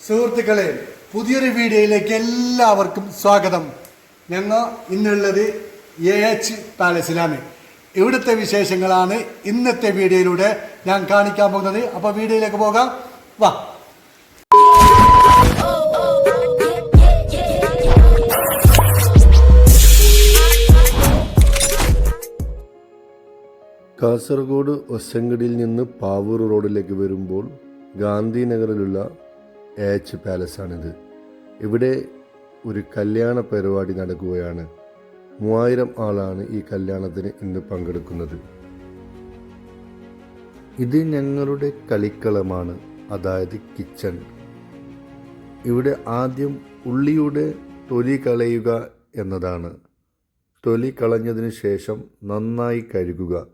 സുഹൃത്തുക്കളെ പുതിയൊരു വീഡിയോയിലേക്ക് എല്ലാവർക്കും സ്വാഗതം. ഞങ്ങൾ ഇന്നുള്ളത് എ എച്ച് പാലസിലാണ് ഇവിടുത്തെ വിശേഷങ്ങളാണ് ഇന്നത്തെ വീഡിയോയിലൂടെ ഞാൻ കാണിക്കാൻ പോകുന്നത്. അപ്പോൾ വീഡിയോയിലേക്ക് പോകാം. വാ. കാസർഗോഡ് ഒസങ്കടിയിൽ നിന്ന് പാവൂർ റോഡിലേക്ക് വരുമ്പോൾ ഗാന്ധിനഗറിലുള്ള എച്ച് പാലസാണിത്. ഇവിടെ ഒരു കല്യാണ പരിപാടി നടക്കുകയാണ്. മൂവായിരം ആളാണ് ഈ കല്യാണത്തിന് ഇന്ന് പങ്കെടുക്കുന്നത്. ഇത് ഞങ്ങളുടെ കളിക്കളമാണ് അതായത് കിച്ചൺ. ഇവിടെ ആദ്യം ഉള്ളിയുടെ തൊലി കളയുക എന്നതാണ്. തൊലി കളഞ്ഞതിന് ശേഷം നന്നായി കഴുകുക.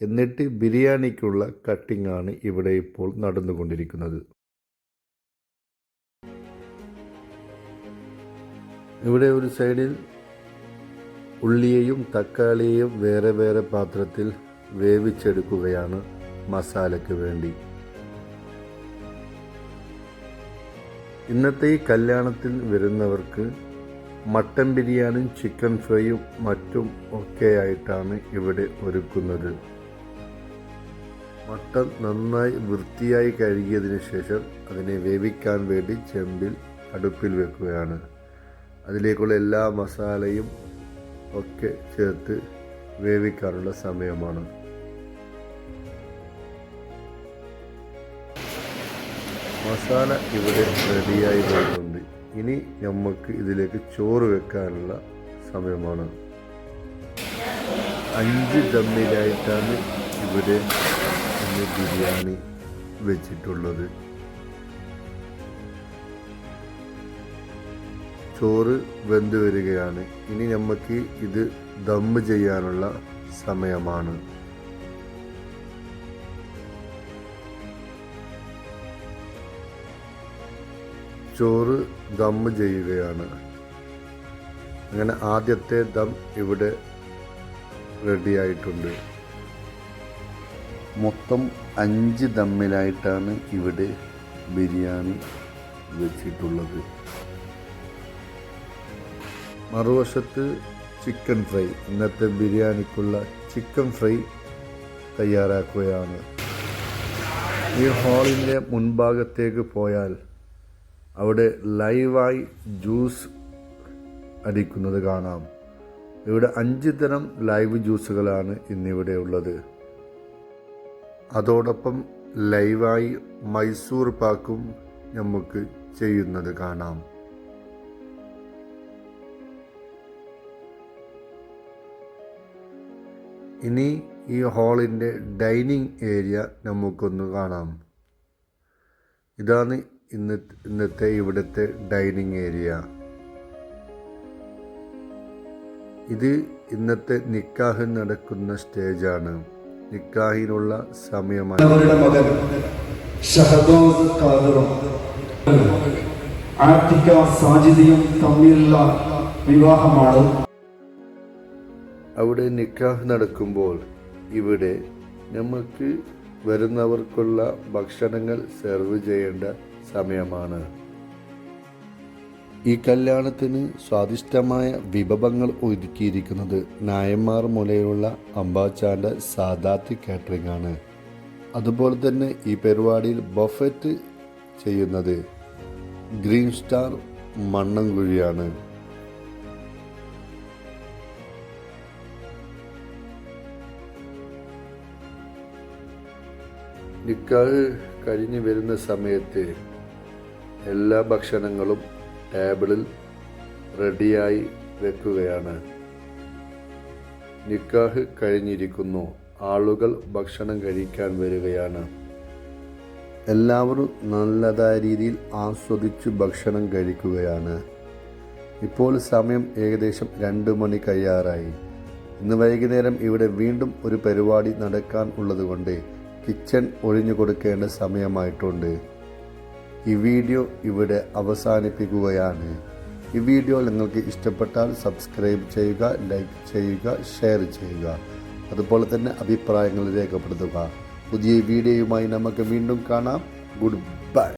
എന്നിട്ട് ബിരിയാണിക്കുള്ള കട്ടിംഗ് ആണ് ഇവിടെ ഇപ്പോൾ നടന്നുകൊണ്ടിരിക്കുന്നത്. ഇവിടെ ഒരു സൈഡിൽ ഉള്ളിയെയും തക്കാളിയെയും വേറെ വേറെ പാത്രത്തിൽ വേവിച്ചെടുക്കുകയാണ് മസാലയ്ക്ക് വേണ്ടി. ഇന്നത്തെ ഈ കല്യാണത്തിൽ വരുന്നവർക്ക് മട്ടൻ ബിരിയാണിയും ചിക്കൻ ഫ്രൈയും മറ്റും ഒക്കെയായിട്ടാണ് ഇവിടെ ഒരുക്കുന്നത്. മട്ടൻ നന്നായി വൃത്തിയായി കഴുകിയതിനു ശേഷം അതിനെ വേവിക്കാൻ വേണ്ടി ചെമ്പിൽ അടുപ്പിൽ വെക്കുകയാണ്. അതിലേക്കുള്ള എല്ലാ മസാലയും ഒക്കെ ചേർത്ത് വേവിക്കാനുള്ള സമയമാണ്. മസാല ഇവിടെ റെഡിയായി വരുന്നുണ്ട് ഇനി നമുക്ക് ഇതിലേക്ക് ചോറ് വെക്കാനുള്ള സമയമാണ്. അഞ്ച് ദമ്മിലായിട്ടാണ് ഇവിടെ ബിരിയാണി വെച്ചിട്ടുള്ളത്. ചോറ് വെന്ത് വരികയാണ്. ഇനി നമുക്ക് ഇത് ദം ചെയ്യാനുള്ള സമയമാണ്. ചോറ് ദമ്മ് ചെയ്യുകയാണ്. അങ്ങനെ ആദ്യത്തെ ദം ഇവിടെ റെഡിയായിട്ടുണ്ട് മൊത്തം അഞ്ച് ദമ്മിലായിട്ടാണ് ഇവിടെ ബിരിയാണി വെച്ചിട്ടുള്ളത്. മറുവശത്ത് ചിക്കൻ ഫ്രൈ. ഇന്നത്തെ ബിരിയാണിക്കുള്ള ചിക്കൻ ഫ്രൈ തയ്യാറാക്കുകയാണ്. ഈ ഹാളിന്റെ മുൻഭാഗത്തേക്ക് പോയാൽ അവിടെ ലൈവായി ജ്യൂസ് അടിക്കുന്നത് കാണാം. ഇവിടെ അഞ്ച് തരം ലൈവ് ജ്യൂസുകളാണ് ഇന്നിവിടെ ഉള്ളത്. അതോടൊപ്പം ലൈവായി മൈസൂർ പാക്കും നമുക്ക് ചെയ്യുന്നത് കാണാം. ഇനി ഈ ഹാളിന്റെ ഡൈനിങ് ഏരിയ നമുക്കൊന്ന് കാണാം. ഇതാണ് ഇന്ന് ഇന്നത്തെ ഇവിടുത്തെ ഡൈനിങ് ഏരിയ. ഇത് ഇന്നത്തെ നിക്കാഹ് നടക്കുന്ന സ്റ്റേജാണ്. നിക്കാഹിനുള്ള സമയമാണ്. മകൻ ഷഹദോസ് തമ്മിലുള്ള വിവാഹമാണ്. അവിടെ നിക്കാഹ് നടക്കുമ്പോൾ ഇവിടെ നമുക്ക് വരുന്നവർക്കുള്ള ഭക്ഷണങ്ങൾ സെർവ് ചെയ്യേണ്ട സമയമാണ്. ഈ കല്യാണത്തിന് സ്വാദിഷ്ടമായ വിഭവങ്ങൾ ഒരുക്കിയിരിക്കുന്നത് നായന്മാർ മുലയുള്ള അമ്പാച്ചാന്റെ സാദാത്ത് കാറ്ററിംഗ് ആണ്. അതുപോലെ തന്നെ ഈ പരിപാടിയിൽ ബഫറ്റ് ചെയ്യുന്നത് ഗ്രീൻ സ്റ്റാർ മണ്ണൻകുഴിയാണ്. നിക്കാഹ് കഴിഞ്ഞ് വരുന്ന സമയത്ത് എല്ലാ ഭക്ഷണങ്ങളും ടേബിളിൽ റെഡിയായി വെക്കുകയാണ്. നിക്കാഹ് കഴിഞ്ഞിരിക്കുന്നു. ആളുകൾ ഭക്ഷണം കഴിക്കാൻ വരികയാണ്. എല്ലാവരും നല്ലതായ രീതിയിൽ ആസ്വദിച്ച് ഭക്ഷണം കഴിക്കുകയാണ്. ഇപ്പോൾ സമയം ഏകദേശം രണ്ട് മണി കഴിയാറായി. ഇന്ന് വൈകുന്നേരം ഇവിടെ വീണ്ടും ഒരു പരിപാടി നടക്കാൻ ഉള്ളതുകൊണ്ട് കിച്ചൺ ഒഴിഞ്ഞു കൊടുക്കേണ്ട സമയമായിട്ടുണ്ട്. ഈ വീഡിയോ ഇവിടെ അവസാനിപ്പിക്കുകയാണ്. ഈ വീഡിയോ നിങ്ങൾക്ക് ഇഷ്ടപ്പെട്ടാൽ സബ്സ്ക്രൈബ് ചെയ്യുക ലൈക്ക് ചെയ്യുക ഷെയർ ചെയ്യുക. അതുപോലെ തന്നെ അഭിപ്രായങ്ങൾ രേഖപ്പെടുത്തുക. പുതിയ വീഡിയോയുമായി നമുക്ക് വീണ്ടും കാണാം. Good bye.